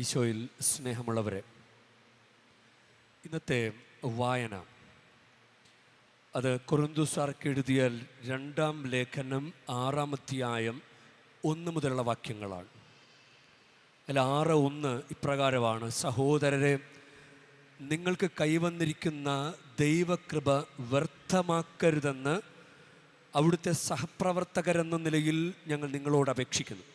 ഈശോയിൽ സ്നേഹമുള്ളവരെ ഇന്നത്തെ വായന അത് കുറുന്തുസാർക്ക് എഴുതിയ രണ്ടാം ലേഖനം ആറാം അധ്യായം ഒന്ന് മുതലുള്ള വാക്യങ്ങളാണ്. അല്ല ആറ് ഒന്ന് ഇപ്രകാരമാണ് സഹോദരരെ നിങ്ങൾക്ക് കൈവന്നിരിക്കുന്ന ദൈവകൃപ വ്യർത്ഥമാക്കരുതെന്ന് അവിടുത്തെ സഹപ്രവർത്തകരെന്ന നിലയിൽ ഞങ്ങൾ നിങ്ങളോട് അപേക്ഷിക്കുന്നു.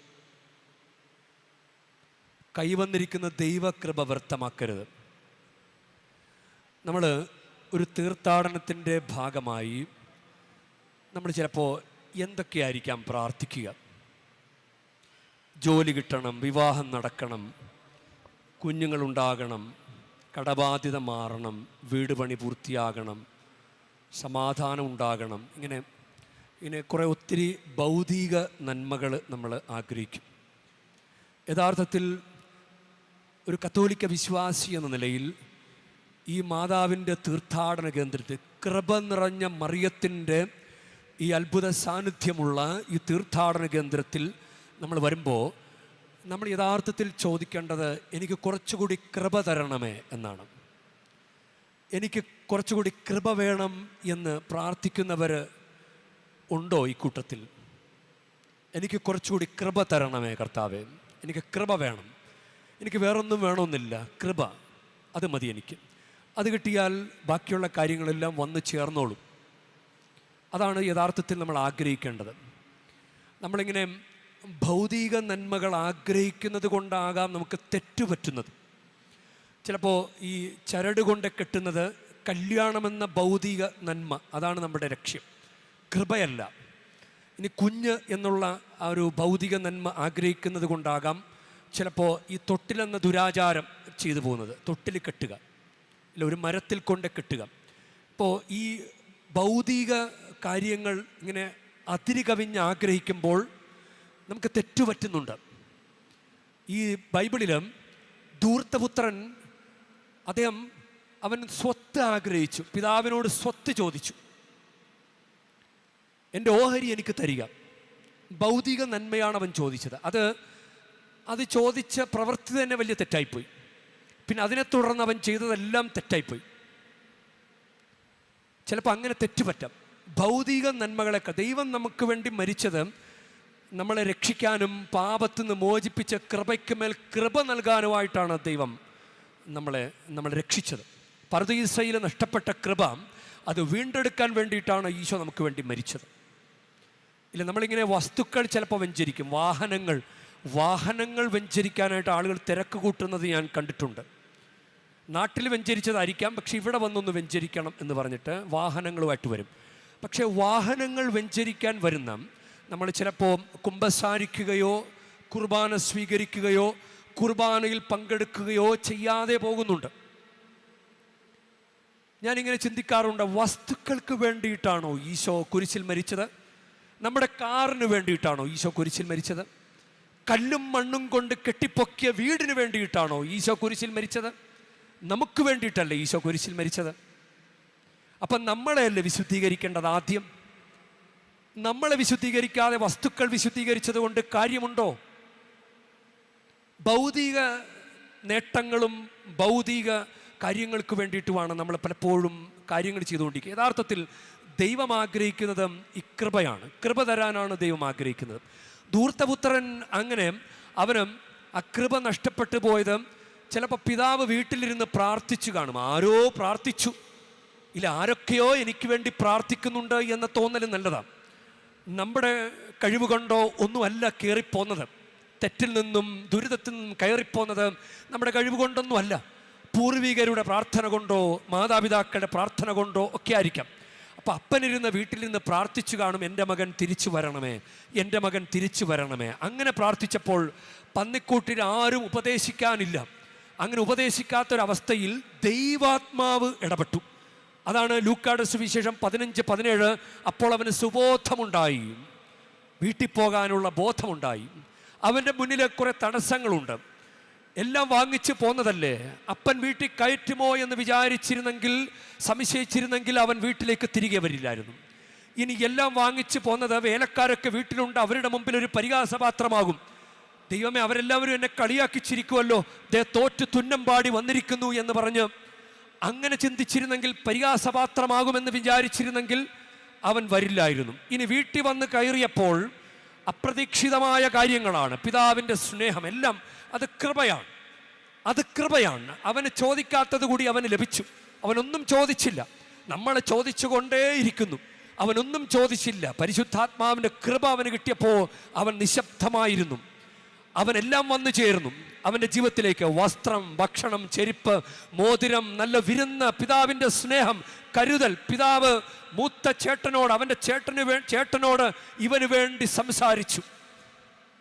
കൈവന്നിരിക്കുന്ന ദൈവകൃപ വ്യർത്ഥമാക്കരുത്. നമ്മൾ ഒരു തീർത്ഥാടനത്തിന്റെ ഭാഗമായി നമ്മൾ ചിലപ്പോൾ എന്തൊക്കെയായിരിക്കാം പ്രാർത്ഥിക്കുക? ജോലി കിട്ടണം വിവാഹം നടക്കണം കുഞ്ഞുങ്ങളുണ്ടാകണം കടബാധ്യത മാറണം വീട് പണി പൂർത്തിയാകണം സമാധാനം ഉണ്ടാകണം ഇങ്ങനെ ഇങ്ങനെ കുറേ ഒത്തിരി ഭൗതിക നന്മകൾ നമ്മൾ ആഗ്രഹിക്കും. യഥാർത്ഥത്തിൽ ഒരു കത്തോലിക്ക വിശ്വാസി എന്ന നിലയിൽ ഈ മാതാവിന്റെ തീർത്ഥാടന കേന്ദ്രത്തിൽ കൃപ നിറഞ്ഞ മറിയത്തിന്റെ ഈ അത്ഭുത സാന്നിധ്യമുള്ള ഈ തീർത്ഥാടന കേന്ദ്രത്തിൽ നമ്മൾ വരുമ്പോൾ നമ്മൾ യഥാർത്ഥത്തിൽ ചോദിക്കേണ്ടത് എനിക്ക് കുറച്ചുകൂടി കൃപ തരണമേ എന്നാണ്. എനിക്ക് കുറച്ചുകൂടി കൃപ വേണം എന്ന് പ്രാർത്ഥിക്കുന്നവർ ഉണ്ടോ ഈ കൂട്ടത്തിൽ? എനിക്ക് കുറച്ചുകൂടി കൃപ തരണമേ കർത്താവേ. എനിക്ക് കൃപ വേണം. എനിക്ക് വേറൊന്നും വേണമെന്നില്ല. കൃപ. അത് മതി എനിക്ക്. അത് കിട്ടിയാൽ ബാക്കിയുള്ള കാര്യങ്ങളെല്ലാം വന്ന് ചേർന്നോളും. അതാണ് യഥാർത്ഥത്തിൽ നമ്മൾ ആഗ്രഹിക്കേണ്ടത്. നമ്മളിങ്ങനെ ഭൗതിക നന്മകൾ ആഗ്രഹിക്കുന്നത് കൊണ്ടാകാം നമുക്ക് തെറ്റുപറ്റുന്നത് ചിലപ്പോൾ ഈ ചരട് കൊണ്ട് കെട്ടുന്നത് കല്യാണമെന്ന ഭൗതിക നന്മ. അതാണ് നമ്മുടെ ലക്ഷ്യം. കൃപയല്ല. ഇനി കുഞ്ഞ് എന്നുള്ള ആ ഒരു ഭൗതിക നന്മ ആഗ്രഹിക്കുന്നത് കൊണ്ടാകാം ചിലപ്പോൾ ഈ തൊട്ടിലെന്ന ദുരാചാരം ചെയ്തു പോകുന്നത്. തൊട്ടിൽ കെട്ടുക. അല്ല ഒരു മരത്തിൽ കൊണ്ട് കെട്ടുക. ഇപ്പോൾ ഈ ഭൗതിക കാര്യങ്ങൾ ഇങ്ങനെ അതിരി കവിഞ്ഞ് ആഗ്രഹിക്കുമ്പോൾ നമുക്ക് തെറ്റുപറ്റുന്നുണ്ട് ഈ ബൈബിളിലും ധൂർത്തപുത്രൻ അദ്ദേഹം അവൻ സ്വത്ത് ആഗ്രഹിച്ചു. പിതാവിനോട് സ്വത്ത് ചോദിച്ചു. എന്റെ ഓഹരി എനിക്ക് തരിക. ഭൗതിക നന്മയാണ് അവൻ ചോദിച്ചത്. അത് അത് ചോദിച്ച പ്രവൃത്തി തന്നെ വലിയ തെറ്റായിപ്പോയി. പിന്നെ അതിനെ തുടർന്ന് അവൻ ചെയ്തതെല്ലാം തെറ്റായിപ്പോയി. ചിലപ്പോൾ അങ്ങനെ തെറ്റുപറ്റാം ഭൗതിക നന്മകളൊക്കെ ദൈവം നമുക്ക് വേണ്ടി മരിച്ചത് നമ്മളെ രക്ഷിക്കാനും പാപത്തു നിന്ന് മോചിപ്പിച്ച കൃപയ്ക്ക് മേൽ കൃപ നൽകാനുമായിട്ടാണ് ദൈവം നമ്മളെ നമ്മളെ രക്ഷിച്ചത്. പർദീസയിൽ നഷ്ടപ്പെട്ട കൃപ അത് വീണ്ടെടുക്കാൻ വേണ്ടിയിട്ടാണ് ഈശോ നമുക്ക് വേണ്ടി മരിച്ചത്. ഇല്ല നമ്മളിങ്ങനെ വസ്തുക്കൾ ചിലപ്പോൾ വെഞ്ചരിക്കും വാഹനങ്ങൾ വാഹനങ്ങൾ വെഞ്ചരിക്കാനായിട്ട് ആളുകൾ തിരക്ക് കൂട്ടുന്നത് ഞാൻ കണ്ടിട്ടുണ്ട്. നാട്ടിൽ വെഞ്ചരിച്ചതായിരിക്കാം പക്ഷേ ഇവിടെ വന്നൊന്ന് വെഞ്ചരിക്കണം എന്ന് പറഞ്ഞിട്ട് വാഹനങ്ങളുമായിട്ട് വരും. പക്ഷേ വാഹനങ്ങൾ വെഞ്ചരിക്കാൻ വരുന്ന നമ്മൾ ചിലപ്പോൾ കുംഭസാരിക്കുകയോ കുർബാന സ്വീകരിക്കുകയോ കുർബാനയിൽ പങ്കെടുക്കുകയോ ചെയ്യാതെ പോകുന്നുണ്ട്. ഞാനിങ്ങനെ ചിന്തിക്കാറുണ്ട് വസ്തുക്കൾക്ക് വേണ്ടിയിട്ടാണോ ഈശോ കുരിശിൽ മരിച്ചത്? നമ്മുടെ കാറിന് വേണ്ടിയിട്ടാണോ ഈശോ കുരിശിൽ മരിച്ചത്? കല്ലും മണ്ണും കൊണ്ട് കെട്ടിപ്പൊക്കിയ വീടിന് വേണ്ടിയിട്ടാണോ ഈശോ കുരിശിൽ മരിച്ചത്? നമുക്ക് വേണ്ടിയിട്ടല്ലേ ഈശോ കുരിശിൽ മരിച്ചത്? അപ്പം നമ്മളെയല്ലേ വിശുദ്ധീകരിക്കേണ്ടത് ആദ്യം? നമ്മളെ വിശുദ്ധീകരിക്കാതെ വസ്തുക്കൾ വിശുദ്ധീകരിച്ചത് കൊണ്ട് കാര്യമുണ്ടോ? ഭൗതിക നേട്ടങ്ങളും ഭൗതിക കാര്യങ്ങൾക്ക് വേണ്ടിയിട്ടുമാണ് നമ്മൾ പലപ്പോഴും കാര്യങ്ങൾ ചെയ്തുകൊണ്ടിരിക്കുക. യഥാർത്ഥത്തിൽ ദൈവം ആഗ്രഹിക്കുന്നത് ഈ കൃപയാണ്. കൃപ തരാനാണ് ദൈവം ആഗ്രഹിക്കുന്നത്. ധൂർത്തപുത്രൻ അങ്ങനെ അവനും അകൃപ കൃപ നഷ്ടപ്പെട്ടു പോയത് ചിലപ്പോൾ പിതാവ് വീട്ടിലിരുന്ന് പ്രാർത്ഥിച്ചു കാണും. ആരോ പ്രാർത്ഥിച്ചു. ഇല്ല ആരൊക്കെയോ എനിക്ക് വേണ്ടി പ്രാർത്ഥിക്കുന്നുണ്ട് എന്ന തോന്നൽ നല്ലതാണ്. നമ്മുടെ കഴിവ് കൊണ്ടോ ഒന്നുമല്ല കയറിപ്പോന്നത് തെറ്റിൽ നിന്നും ദുരിതത്തിൽ നിന്നും കയറിപ്പോന്നത് നമ്മുടെ കഴിവ് കൊണ്ടൊന്നുമല്ല പൂർവികരുടെ പ്രാർത്ഥന കൊണ്ടോ മാതാപിതാക്കളുടെ പ്രാർത്ഥന കൊണ്ടോ ഒക്കെ ആയിരിക്കാം. അപ്പം വീട്ടിൽ നിന്ന് പ്രാർത്ഥിച്ചു കാണും എന്റെ മകൻ തിരിച്ചു വരണമേ എന്റെ മകൻ തിരിച്ചു വരണമേ. അങ്ങനെ പ്രാർത്ഥിച്ചപ്പോൾ പന്നിക്കൂട്ടിൽ ആരും ഉപദേശിക്കാനില്ല. അങ്ങനെ ഉപദേശിക്കാത്തൊരവസ്ഥയിൽ ദൈവാത്മാവ് ഇടപെട്ടു. അതാണ് ലൂക്കാട് സുവിശേഷം പതിനഞ്ച് പതിനേഴ്. അപ്പോൾ അവന് സുബോധമുണ്ടായി. വീട്ടിൽ പോകാനുള്ള ബോധമുണ്ടായി. അവന്റെ മുന്നിൽ കുറേ തടസ്സങ്ങളുണ്ട്. എല്ലാം വാങ്ങിച്ച് പോന്നതല്ലേ? അപ്പൻ വീട്ടിൽ കയറ്റുമോ എന്ന് വിചാരിച്ചിരുന്നെങ്കിൽ സംശയിച്ചിരുന്നെങ്കിൽ അവൻ വീട്ടിലേക്ക് തിരികെ വരില്ലായിരുന്നു. ഇനി എല്ലാം വാങ്ങിച്ചു പോന്നത് വേലക്കാരൊക്കെ വീട്ടിലുണ്ട് അവരുടെ മുമ്പിൽ ഒരു പരിഹാസപാത്രമാകും. ദൈവമേ അവരെല്ലാവരും എന്നെ കളിയാക്കി ചിരിക്കുമല്ലോ ദേ തോറ്റ് തുന്നം പാടി വന്നിരിക്കുന്നു എന്ന് പറഞ്ഞ് അങ്ങനെ ചിന്തിച്ചിരുന്നെങ്കിൽ പരിഹാസപാത്രമാകുമെന്ന് വിചാരിച്ചിരുന്നെങ്കിൽ അവൻ വരില്ലായിരുന്നു. ഇനി വീട്ടിൽ വന്ന് കയറിയപ്പോൾ അപ്രതീക്ഷിതമായ കാര്യങ്ങളാണ്. പിതാവിന്റെ സ്നേഹം എല്ലാം അത് കൃപയാണ്. അത് കൃപയാണ്. അവന് ചോദിക്കാത്തത് കൂടി അവന് ലഭിച്ചു. അവനൊന്നും ചോദിച്ചില്ല. നമ്മളെ ചോദിച്ചുകൊണ്ടേയിരിക്കുന്നു. അവനൊന്നും ചോദിച്ചില്ല. പരിശുദ്ധാത്മാവിന്റെ കൃപ അവന് കിട്ടിയപ്പോൾ അവൻ നിശബ്ദമായിരുന്നു. അവനെല്ലാം വന്നു ചേർന്നു. അവന്റെ ജീവിതത്തിലേക്ക് വസ്ത്രം ഭക്ഷണം ചെരുപ്പ് മോതിരം നല്ല വിരുന്ന് പിതാവിന്റെ സ്നേഹം കരുതൽ. പിതാവ് മൂത്ത ചേട്ടനോട് അവന്റെ ചേട്ടന് വേ ചേട്ടനോട് ഇവന് വേണ്ടി സംസാരിച്ചു.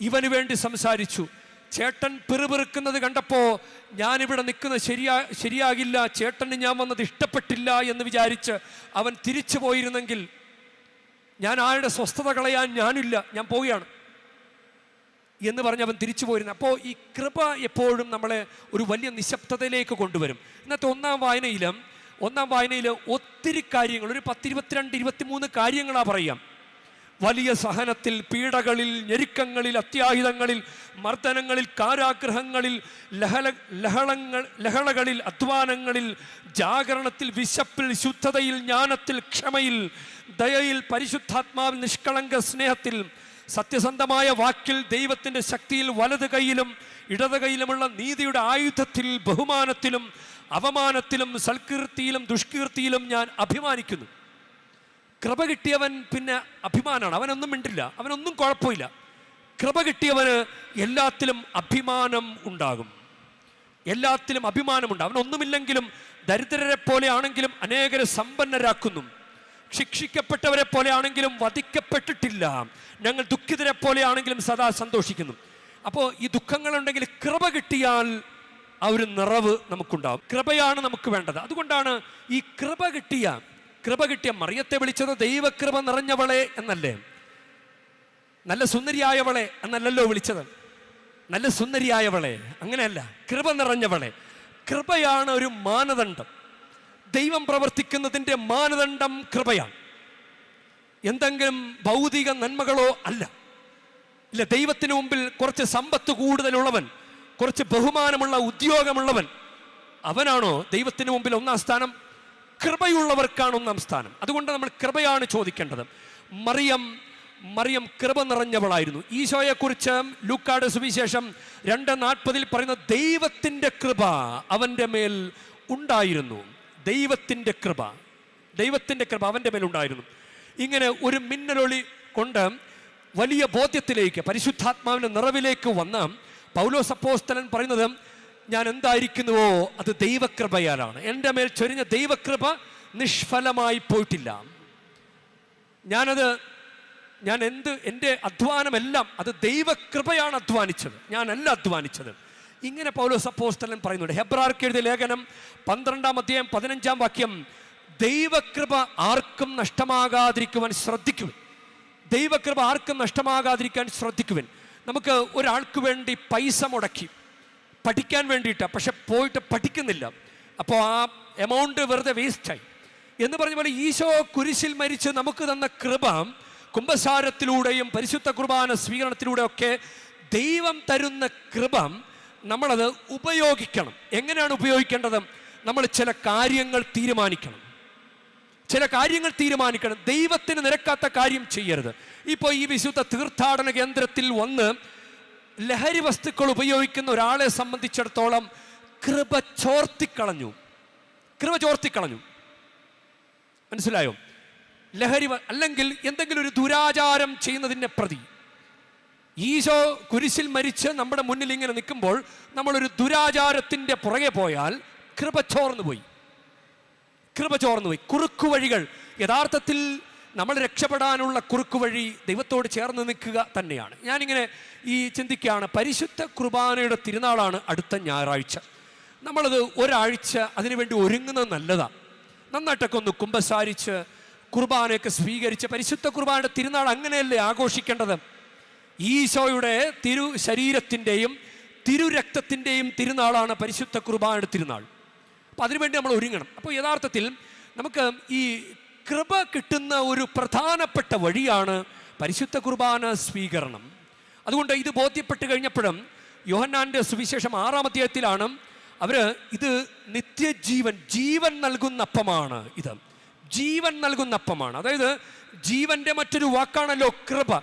ഇവന് വേണ്ടി സംസാരിച്ചു. ചേട്ടൻ പിറുപിറുക്കുന്നത് കണ്ടപ്പോൾ ഞാനിവിടെ നിൽക്കുന്നത് ശരിയാ ശരിയാകില്ല ചേട്ടന് ഞാൻ വന്നത് ഇഷ്ടപ്പെട്ടില്ല എന്ന് വിചാരിച്ച് അവൻ തിരിച്ചു പോയിരുന്നെങ്കിൽ ഞാൻ ആരുടെ സ്വസ്ഥത കളയാൻ ഞാനില്ല ഞാൻ പോവുകയാണ് എന്ന് പറഞ്ഞ് അവൻ തിരിച്ചു പോയിരുന്നു. അപ്പോൾ ഈ കൃപ എപ്പോഴും നമ്മളെ ഒരു വലിയ നിശബ്ദതയിലേക്ക് കൊണ്ടുവരും. ഇന്നത്തെ ഒന്നാം വായനയിലും ഒന്നാം വായനയിൽ ഒത്തിരി കാര്യങ്ങൾ ഒരു പത്തിരുപത്തിരണ്ട് ഇരുപത്തിമൂന്ന് കാര്യങ്ങളാണ് പറയാം. വലിയ സഹനത്തിൽ പീഡകളിൽ ഞെരുക്കങ്ങളിൽ അത്യാഹിതങ്ങളിൽ മർദ്ദനങ്ങളിൽ കാരാഗ്രഹങ്ങളിൽ ലഹല ലഹളങ്ങൾ ലഹളകളിൽ അധ്വാനങ്ങളിൽ ജാഗരണത്തിൽ വിശപ്പിൽ ശുദ്ധതയിൽ ജ്ഞാനത്തിൽ ക്ഷമയിൽ ദയയിൽ പരിശുദ്ധാത്മാവിൽ നിഷ്കളങ്ക സ്നേഹത്തിൽ സത്യസന്ധമായ വാക്കിൽ ദൈവത്തിന്റെ ശക്തിയിൽ വലത് കൈയിലും ഇടത് കൈയിലുമുള്ള നീതിയുടെ ആയുധത്തിൽ ബഹുമാനത്തിലും അവമാനത്തിലും സൽകീർത്തിയിലും ദുഷ്കീർത്തിയിലും ഞാൻ അഭിമാനിക്കുന്നു. കൃപ കിട്ടിയവൻ പിന്നെ അഭിമാനമാണ് അവനൊന്നും മിണ്ടില്ല. അവനൊന്നും കുഴപ്പമില്ല. കൃപ കിട്ടിയവന് എല്ലാത്തിലും അഭിമാനം ഉണ്ടാകും. എല്ലാത്തിലും അഭിമാനമുണ്ട്. അവനൊന്നുമില്ലെങ്കിലും ദരിദ്രരെ പോലെ ആണെങ്കിലും അനേകരെ സമ്പന്നരാക്കുന്നു. ശിക്ഷിക്കപ്പെട്ടവരെ പോലെ ആണെങ്കിലും വധിക്കപ്പെട്ടിട്ടില്ല. ഞങ്ങൾ ദുഃഖിതരെ പോലെ ആണെങ്കിലും സദാ സന്തോഷിക്കുന്നു. അപ്പോൾ ഈ ദുഃഖങ്ങളുണ്ടെങ്കിൽ കൃപ കിട്ടിയാൽ ആ ഒരു നിറവ് നമുക്കുണ്ടാവും. കൃപയാണ് നമുക്ക് വേണ്ടത്. അതുകൊണ്ടാണ് ഈ കൃപ കിട്ടിയ കൃപ കിട്ടിയ മറിയത്തെ വിളിച്ചത് ദൈവകൃപ നിറഞ്ഞവളെ എന്നല്ലേ? നല്ല സുന്ദരിയായവളെ എന്നല്ലല്ലോ വിളിച്ചത്. നല്ല സുന്ദരിയായവളെ അങ്ങനെയല്ല കൃപ നിറഞ്ഞവളെ. കൃപയാണ് ഒരു മാനദണ്ഡം. ദൈവം പ്രവർത്തിക്കുന്നതിന്റെ മാനദണ്ഡം കൃപയാണ്. എന്തെങ്കിലും ഭൗതിക നന്മകളോ അല്ല. ഇല്ല ദൈവത്തിന് മുമ്പിൽ കുറച്ച് സമ്പത്ത് കൂടുതലുള്ളവൻ കുറച്ച് ബഹുമാനമുള്ള ഉദ്യോഗമുള്ളവൻ അവനാണോ ദൈവത്തിന് മുമ്പിൽ ഒന്നാം സ്ഥാനം? കൃപയുള്ളവർക്കാണ് ഒന്നാം സ്ഥാനം. അതുകൊണ്ട് നമ്മൾ കൃപയാണ് ചോദിക്കേണ്ടത്. മറിയം മറിയം കൃപ നിറഞ്ഞവളായിരുന്നു. ഈശോയെക്കുറിച്ച് ലൂക്കാട് സുവിശേഷം രണ്ട് നാൽപ്പതിൽ പറയുന്ന ദൈവത്തിന്റെ കൃപ അവന്റെ മേൽ ഉണ്ടായിരുന്നു. ദൈവത്തിന്റെ കൃപ ദൈവത്തിന്റെ കൃപ അവന്റെ മേലുണ്ടായിരുന്നു ഇങ്ങനെ ഒരു മിന്നലൊളി കൊണ്ട് വലിയ ബോധ്യത്തിലേക്ക് പരിശുദ്ധാത്മാവിന്റെ നിറവിലേക്ക് വന്ന പൗലോസപ്പോസ്തലൻ പറയുന്നത് ഞാൻ എന്തായിരിക്കുന്നുവോ അത് ദൈവകൃപയാലാണ്. എന്റെ മേൽ ചൊരിഞ്ഞ ദൈവകൃപ നിഷ്ഫലമായി പോയിട്ടില്ല. ഞാനത് ഞാൻ എന്ത് എന്റെ അധ്വാനമെല്ലാം അത് ദൈവകൃപയാണ് അധ്വാനിച്ചത്. ഞാനല്ല അധ്വാനിച്ചത്. ഇങ്ങനെ പൗലോസ് അപ്പോസ്തലൻ പറയുന്നുണ്ട്. ഹെബ്രാർക്ക് എഴുതിയ ലേഖനം പന്ത്രണ്ടാം അധ്യായം പതിനഞ്ചാം വാക്യം ദൈവകൃപ ആർക്കും നഷ്ടമാകാതിരിക്കുവാൻ ശ്രദ്ധിക്കുവൻ. ദൈവകൃപ ആർക്കും നഷ്ടമാകാതിരിക്കാൻ ശ്രദ്ധിക്കുവൻ. നമുക്ക് ഒരാൾക്ക് വേണ്ടി പൈസ മുടക്കി പഠിക്കാൻ വേണ്ടിയിട്ടാണ് പക്ഷെ പോയിട്ട് പഠിക്കുന്നില്ല. അപ്പോൾ ആ എമൗണ്ട് വെറുതെ വേസ്റ്റായി എന്ന് പറഞ്ഞ പോലെ ഈശോ കുരിശിൽ മരിച്ച് നമുക്ക് തന്ന കൃപ കുംഭസാരത്തിലൂടെയും പരിശുദ്ധ കുർബാന സ്വീകരണത്തിലൂടെ ഒക്കെ ദൈവം തരുന്ന കൃപ നമ്മളത് ഉപയോഗിക്കണം. എങ്ങനെയാണ് ഉപയോഗിക്കേണ്ടത്? നമ്മൾ ചില കാര്യങ്ങൾ തീരുമാനിക്കണം. ചില കാര്യങ്ങൾ തീരുമാനിക്കണം. ദൈവത്തിന് നിരക്കാത്ത കാര്യം ചെയ്യരുത്. ഇപ്പോൾ ഈ വിശുദ്ധ തീർത്ഥാടന കേന്ദ്രത്തിൽ വന്ന് ലഹരി വസ്തുക്കൾ ഉപയോഗിക്കുന്ന ഒരാളെ സംബന്ധിച്ചിടത്തോളം കൃപ ചോർത്തിക്കളഞ്ഞു. കൃപ ചോർത്തിക്കളഞ്ഞു. മനസ്സിലായോ? ലഹരി അല്ലെങ്കിൽ എന്തെങ്കിലും ഒരു ദുരാചാരം ചെയ്യുന്നതിന്റെ പ്രതി. ഈശോ കുരിശിൽ മരിച്ച് നമ്മുടെ മുന്നിൽ ഇങ്ങനെ നിൽക്കുമ്പോൾ നമ്മളൊരു ദുരാചാരത്തിന്റെ പുറകെ പോയാൽ കൃപ ചോർന്നു പോയി കൃപ ചോർന്നു പോയി കുറുക്കു വഴികൾ. യഥാർത്ഥത്തിൽ നമ്മൾ രക്ഷപ്പെടാനുള്ള കുറുക്കു വഴി ദൈവത്തോട് ചേർന്ന് നിൽക്കുക തന്നെയാണ്. ഞാനിങ്ങനെ ഈ ചിന്തിക്കുകയാണ്. പരിശുദ്ധ കുർബാനയുടെ തിരുനാളാണ് അടുത്ത ഞായറാഴ്ച. നമ്മളത് ഒരാഴ്ച അതിനുവേണ്ടി ഒരുങ്ങുന്നത് നല്ലതാണ് നന്നായിട്ടൊക്കെ ഒന്ന് കുമ്പസാരിച്ച് കുർബാനയൊക്കെ സ്വീകരിച്ച് പരിശുദ്ധ കുർബാനയുടെ തിരുനാൾ അങ്ങനെയല്ലേ ആഘോഷിക്കേണ്ടത്? ഈശോയുടെ തിരു ശരീരത്തിന്റെയും തിരുരക്തത്തിന്റെയും തിരുനാളാണ് പരിശുദ്ധ കുർബാനയുടെ തിരുനാൾ. അപ്പോൾ അതിനുവേണ്ടി നമ്മൾ ഒരുങ്ങണം. അപ്പോൾ യഥാർത്ഥത്തിൽ നമുക്ക് ഈ കൃപ കിട്ടുന്ന ഒരു പ്രധാനപ്പെട്ട വഴിയാണ് പരിശുദ്ധ കുർബാന സ്വീകരണം. അതുകൊണ്ട് ഇത് ബോധ്യപ്പെട്ട് കഴിഞ്ഞപ്പോഴും യോഹന്നാന്റെ സുവിശേഷം ആറാം അധ്യായത്തിലാണ് അവർ ഇത് നിത്യജീവൻ ജീവൻ നൽകുന്ന അപ്പമാണ് ഇത്. ജീവൻ നൽകുന്ന അപ്പമാണ് അതായത് ജീവന്റെ മറ്റൊരു വാക്കാണല്ലോ കൃപ.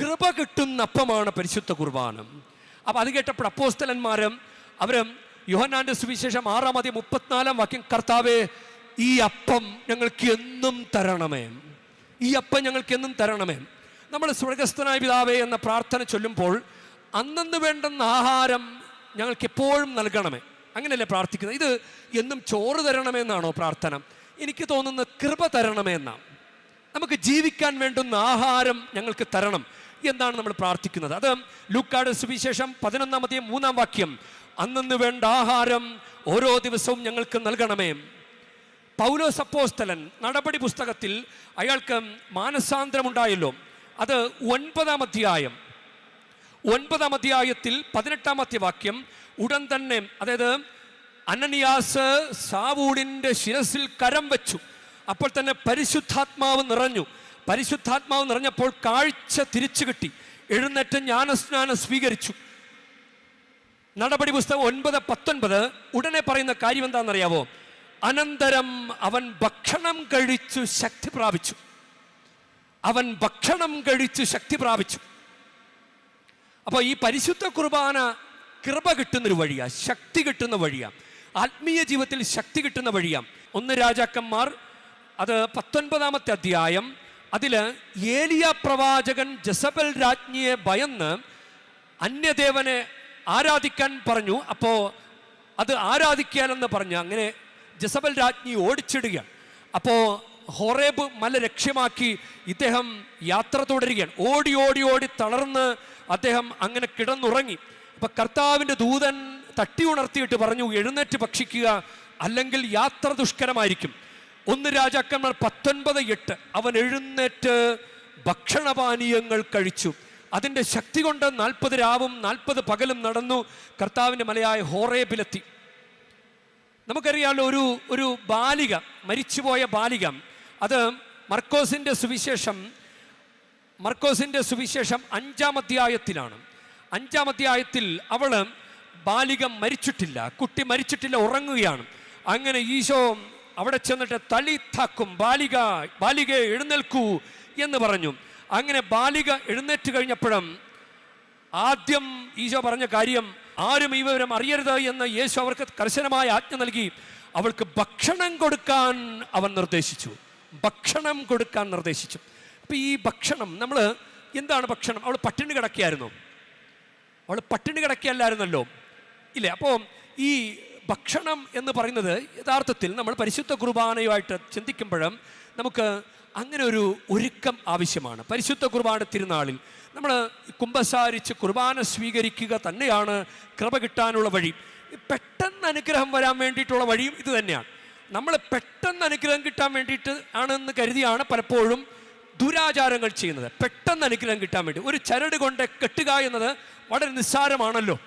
കൃപ കിട്ടുന്ന അപ്പമാണ് പരിശുദ്ധ കുർബാന. അപ്പം അത് കേട്ടപ്പോൾ അപ്പോസ്തലന്മാരും അവരും യോഹന്നാന്റെ സുവിശേഷം ആറാം അധ്യായം മുപ്പത്തിനാലാം വാക്യം കർത്താവേ ഈ അപ്പം ഞങ്ങൾക്ക് എന്നും തരണമേ. ഈ അപ്പം ഞങ്ങൾക്ക് എന്നും തരണമേ. നമ്മൾ സ്വർഗസ്ഥനായ പിതാവേ എന്ന പ്രാർത്ഥന ചൊല്ലുമ്പോൾ അന്നന്ന് വേണ്ടുന്ന ആഹാരം ഞങ്ങൾക്ക് എപ്പോഴും നൽകണമേ. അങ്ങനെയല്ലേ പ്രാർത്ഥിക്കുന്നത്? ഇത് എന്നും ചോറ് തരണമെന്നാണോ പ്രാർത്ഥന? എനിക്ക് തോന്നുന്നത് കൃപ തരണമെന്നാണ് നമുക്ക് ജീവിക്കാൻ വേണ്ടുന്ന ആഹാരം ഞങ്ങൾക്ക് തരണം എന്നാണ് നമ്മൾ പ്രാർത്ഥിക്കുന്നത്. അത് ലൂക്കാട് സുവിശേഷം പതിനൊന്നാമത്തെ മൂന്നാം വാക്യം. അന്നന്ന് വേണ്ട ആഹാരം ഓരോ ദിവസവും ഞങ്ങൾക്ക് നൽകണമേ. പൗലോസ് അപ്പോസ്തലൻ നടപടി പുസ്തകത്തിൽ അയാൾക്ക് മാനസാന്തരമുണ്ടായല്ലോ അത് ഒൻപതാം അധ്യായം. ഒൻപതാം അധ്യായത്തിൽ പതിനെട്ടാമത്തെ വാക്യം ഉടൻ തന്നെ അതായത് അനനിയാസ് സാവൂടിന്റെ ശിരസിൽ കരം വെച്ചു. അപ്പോൾ തന്നെ പരിശുദ്ധാത്മാവ് നിറഞ്ഞു. പരിശുദ്ധാത്മാവ് നിറഞ്ഞപ്പോൾ കാഴ്ച തിരിച്ചു കിട്ടി. എഴുന്നേറ്റ് ജ്ഞാനസ്നാനം സ്വീകരിച്ചു. നടപടി പുസ്തകം ഒൻപത് പത്തൊൻപത് ഉടനെ പറയുന്ന കാര്യം എന്താണെന്നറിയാവോ? അനന്തരം അവൻ ഭക്ഷണം കഴിച്ചു ശക്തി പ്രാപിച്ചു. അവൻ ഭക്ഷണം കഴിച്ചു ശക്തി പ്രാപിച്ചു. അപ്പോൾ ഈ പരിശുദ്ധ കുർബാന കൃപ കിട്ടുന്നൊരു വഴിയാ ശക്തി കിട്ടുന്ന വഴിയാ ആത്മീയ ജീവിതത്തിൽ ശക്തി കിട്ടുന്ന വഴിയാ. ഒന്ന് രാജാക്കന്മാർ അത് പത്തൊൻപതാമത്തെ അധ്യായം അതിൽ ഏലിയ പ്രവാചകൻ ജസബൽ രാജ്ഞിയെ ഭയന്ന് അന്യദേവനെ ആരാധിക്കാൻ പറഞ്ഞു. അപ്പോൾ അത് ആരാധിക്കാനെന്ന് പറഞ്ഞു അങ്ങനെ ജസബൽ രാജ്ഞി ഓടിച്ചിടുകയാണ്. അപ്പോൾ ഹൊറേബ് മല ലക്ഷ്യമാക്കി ഇദ്ദേഹം യാത്ര തുടരുകയാണ്. ഓടി ഓടി ഓടി തളർന്ന് അദ്ദേഹം അങ്ങനെ കിടന്നുറങ്ങി. അപ്പൊ കർത്താവിന്റെ ദൂതൻ തട്ടി ഉണർത്തിയിട്ട് പറഞ്ഞു എഴുന്നേറ്റ് ഭക്ഷിക്കുക അല്ലെങ്കിൽ യാത്ര ദുഷ്കരമായിരിക്കും. ഒന്ന് രാജാക്കന്മാർ പത്തൊൻപത് എട്ട് അവൻ എഴുന്നേറ്റ് ഭക്ഷണപാനീയങ്ങൾ കഴിച്ചു. അതിന്റെ ശക്തി കൊണ്ട് നാൽപ്പത് രാവും നാൽപ്പത് പകലും നടന്നു. കർത്താവിന്റെ മലയായ ഹോറേബിലെത്തി. നമുക്കറിയാമല്ലോ ഒരു ഒരു ബാലിക മരിച്ചുപോയ ബാലിക അത് മർക്കോസിന്റെ സുവിശേഷം മർക്കോസിന്റെ സുവിശേഷം അഞ്ചാം അധ്യായത്തിലാണ്. അഞ്ചാം അധ്യായത്തിൽ അവൾ ബാലിക മരിച്ചിട്ടില്ല കുട്ടി മരിച്ചിട്ടില്ല ഉറങ്ങുകയാണ്. അങ്ങനെ ഈശോ അവിടെ ചെന്നിട്ട് തളി താക്കും ബാലിക ബാലിക എഴുന്നേൽക്കൂ എന്ന് പറഞ്ഞു. അങ്ങനെ ബാലിക എഴുന്നേറ്റ് കഴിഞ്ഞപ്പോഴും ആദ്യം ഈശോ പറഞ്ഞ കാര്യം ആരും ഈ വിവരം അറിയരുത് എന്ന് യേശു അവർക്ക് കർശനമായ ആജ്ഞ നൽകി. അവൾക്ക് ഭക്ഷണം കൊടുക്കാൻ അവൻ നിർദ്ദേശിച്ചു. ഭക്ഷണം കൊടുക്കാൻ നിർദ്ദേശിച്ചു. അപ്പൊ ഈ ഭക്ഷണം നമ്മൾ എന്താണ് ഭക്ഷണം? അവൾ പട്ടിണി കിടക്കുകയായിരുന്നു. അവൾ പട്ടിണി കിടക്കുകയല്ലായിരുന്നല്ലോ. ഇല്ലേ? അപ്പോൾ ഈ ഭക്ഷണം എന്ന് പറയുന്നത് യഥാർത്ഥത്തിൽ നമ്മൾ പരിശുദ്ധ കുർബാനയുമായിട്ട് ചിന്തിക്കുമ്പോഴും നമുക്ക് അങ്ങനെ ഒരു ഒരുക്കം ആവശ്യമാണ്. പരിശുദ്ധ കുർബാന തിരുനാളിൽ നമ്മൾ കുമ്പസാരിച്ച് കുർബാന സ്വീകരിക്കുക തന്നെയാണ് കൃപ കിട്ടാനുള്ള വഴി. പെട്ടെന്ന് അനുഗ്രഹം വരാൻ വേണ്ടിയിട്ടുള്ള വഴിയും ഇത് തന്നെയാണ്. നമ്മൾ പെട്ടെന്ന് അനുഗ്രഹം കിട്ടാൻ വേണ്ടിയിട്ട് ആണെന്ന് കരുതിയാണ് പലപ്പോഴും ദുരാചാരങ്ങൾ ചെയ്യുന്നത്. പെട്ടെന്ന് അനുഗ്രഹം കിട്ടാൻ വേണ്ടി. ഒരു ചരട് കൊണ്ട് കെട്ടുക എന്നത് വളരെ നിസ്സാരമാണല്ലോ.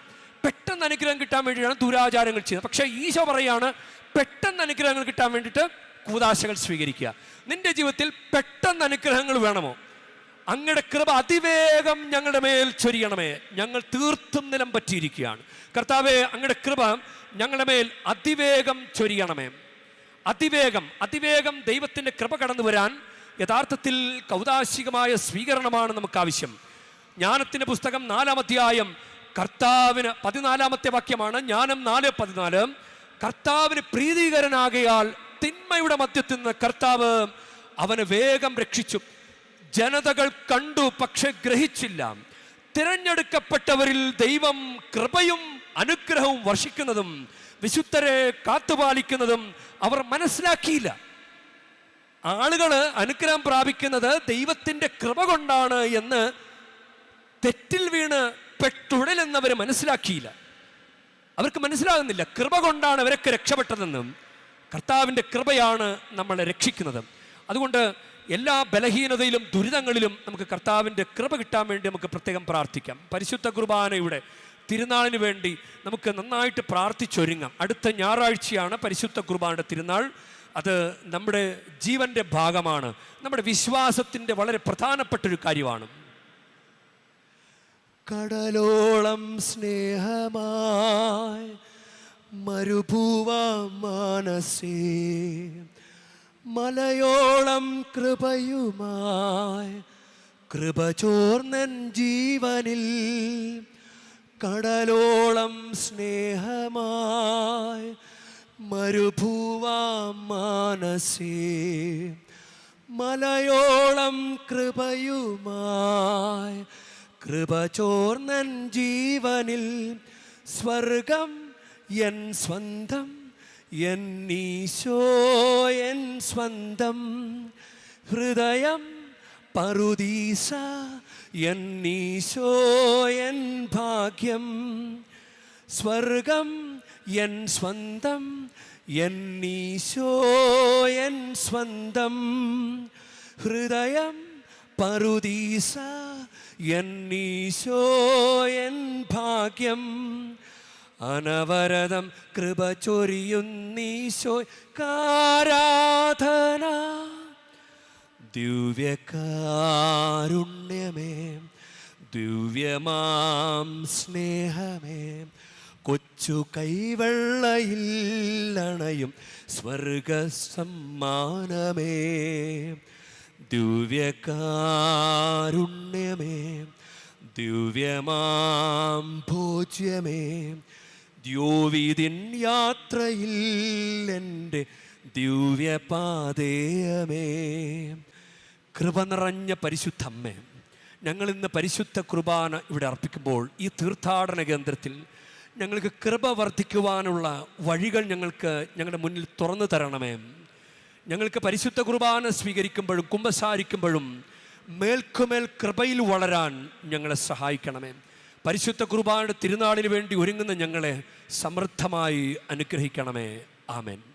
പെട്ടെന്ന് അനുഗ്രഹം കിട്ടാൻ വേണ്ടിയാണ് ദുരാചാരങ്ങൾ ചെയ്യുന്നത്. പക്ഷേ ഈശോ പറയാണ് പെട്ടെന്ന് അനുഗ്രഹങ്ങൾ കിട്ടാൻ വേണ്ടിയിട്ട് കൂതാശകൾ സ്വീകരിക്കുക. നിന്റെ ജീവിതത്തിൽ പെട്ടെന്ന് അനുഗ്രഹങ്ങൾ വേണമോ? അങ്ങയുടെ കൃപ അതിവേഗം ഞങ്ങളുടെ മേൽ ചൊരിയണമേ. ഞങ്ങൾ തീർത്തും നിലം പറ്റിയിരിക്കുകയാണ്. കർത്താവെ അങ്ങയുടെ കൃപ ഞങ്ങളുടെ മേൽ അതിവേഗം ചൊരിയണമേ. അതിവേഗം അതിവേഗം ദൈവത്തിന്റെ കൃപ കടന്നു വരാൻ യഥാർത്ഥത്തിൽ കൗതാശികമായ സ്വീകരണമാണ് നമുക്ക് ആവശ്യം ജ്ഞാനത്തിന്റെ പുസ്തകം നാലാം അധ്യായം കർത്താവിന് പതിനാലാമത്തെ വാക്യമാണ്. ജ്ഞാനം നാല് പതിനാല്. കർത്താവിന് പ്രീതികരനാകയാൽ തിന്മയുടെ മധ്യത്തിൽ നിന്ന് കർത്താവ് അവന് വേഗം രക്ഷിച്ചു. ജനതകൾ കണ്ടു പക്ഷെ ഗ്രഹിച്ചില്ല. തിരഞ്ഞെടുക്കപ്പെട്ടവരിൽ ദൈവം കൃപയും അനുഗ്രഹവും വർഷിക്കുന്നതും വിശുദ്ധരെ കാത്തുപാലിക്കുന്നതും അവർ മനസ്സിലാക്കിയില്ല. ആളുകൾ അനുഗ്രഹം പ്രാപിക്കുന്നത് ദൈവത്തിന്റെ കൃപ കൊണ്ടാണ് എന്ന് തെറ്റിൽ വീണ് പെട്ടുഴലെന്നവർ മനസ്സിലാക്കിയില്ല. അവർക്ക് മനസ്സിലാകുന്നില്ല കൃപ കൊണ്ടാണ് അവരൊക്കെ രക്ഷപ്പെട്ടതെന്നും കർത്താവിന്റെ കൃപയാണ് നമ്മളെ രക്ഷിക്കുന്നത്. അതുകൊണ്ട് എല്ലാ ബലഹീനതയിലും ദുരിതങ്ങളിലും നമുക്ക് കർത്താവിന്റെ കൃപ കിട്ടാൻ വേണ്ടി നമുക്ക് പ്രത്യേകം പ്രാർത്ഥിക്കാം. പരിശുദ്ധ കുർബാനയുടെ തിരുനാളിന് വേണ്ടി നമുക്ക് നന്നായിട്ട് പ്രാർത്ഥിച്ചൊരുങ്ങാം. അടുത്ത ഞായറാഴ്ചയാണ് പരിശുദ്ധ കുർബാനയുടെ തിരുനാൾ. അത് നമ്മുടെ ജീവന്റെ ഭാഗമാണ്. നമ്മുടെ വിശ്വാസത്തിന്റെ വളരെ പ്രധാനപ്പെട്ട ഒരു കാര്യമാണ്. കടലോളം സ്നേഹമായി മരുഭൂവ മാനസേ. മലയോളം കൃപയുമായി കൃപ ചോർന്നൻ ജീവനിൽ കടലോളം സ്നേഹമായി മരുഭൂവാ മാനസേ. മലയോളം കൃപയുമായി കൃപ ചോർന്നൻ ജീവനിൽ സ്വർഗം എൻ സ്വന്തം എൻ ഈശോ എൻ സ്വന്തം ഹൃദയം പറുദീസ എന്നീശോ എൻ ഭാഗ്യം സ്വർഗം എൻ സ്വന്തം എന്നീശോ എൻ സ്വന്തം ഹൃദയം പറുദീസ എന്നീശോ എൻ ഭാഗ്യം അനവരതം കൃപ ചൊരിയുന്നീശോ കാരാധന. ദിവ്യകാരുണ്യമേ ദിവ്യമാം സ്നേഹമേ. കൊച്ചു കൈവെള്ളയില്ലണയും സ്വർഗസമ്മാനമേ. സ്വർഗ സമ്മാനമേ ദിവ്യകാരുണ്യമേ ദിവ്യമാം ഭോജ്യമേ. ദ്യോവിതിൻ യാത്രയിൽ എന്റെ ദിവ്യപാതേയമേ. കൃപ നിറഞ്ഞ പരിശുദ്ധമ്മേ ഞങ്ങൾ ഇന്ന് പരിശുദ്ധ കുർബാന ഇവിടെ അർപ്പിക്കുമ്പോൾ ഈ തീർത്ഥാടന കേന്ദ്രത്തിൽ ഞങ്ങൾക്ക് കൃപ വർദ്ധിക്കുവാനുള്ള വഴികൾ ഞങ്ങൾക്ക് ഞങ്ങളുടെ മുന്നിൽ തുറന്നു തരണമേ. ഞങ്ങൾക്ക് പരിശുദ്ധ കുർബാന സ്വീകരിക്കുമ്പോഴും കുമ്പസാരിക്കുമ്പോഴും മേൽക്കുമേൽ കൃപയിൽ വളരാൻ ഞങ്ങളെ സഹായിക്കണമേ. പരിശുദ്ധ കുർബാനയുടെ തിരുനാളിന് വേണ്ടി ഒരുങ്ങുന്ന ഞങ്ങളെ സമൃദ്ധമായി അനുഗ്രഹിക്കണമേ. ആമേൻ.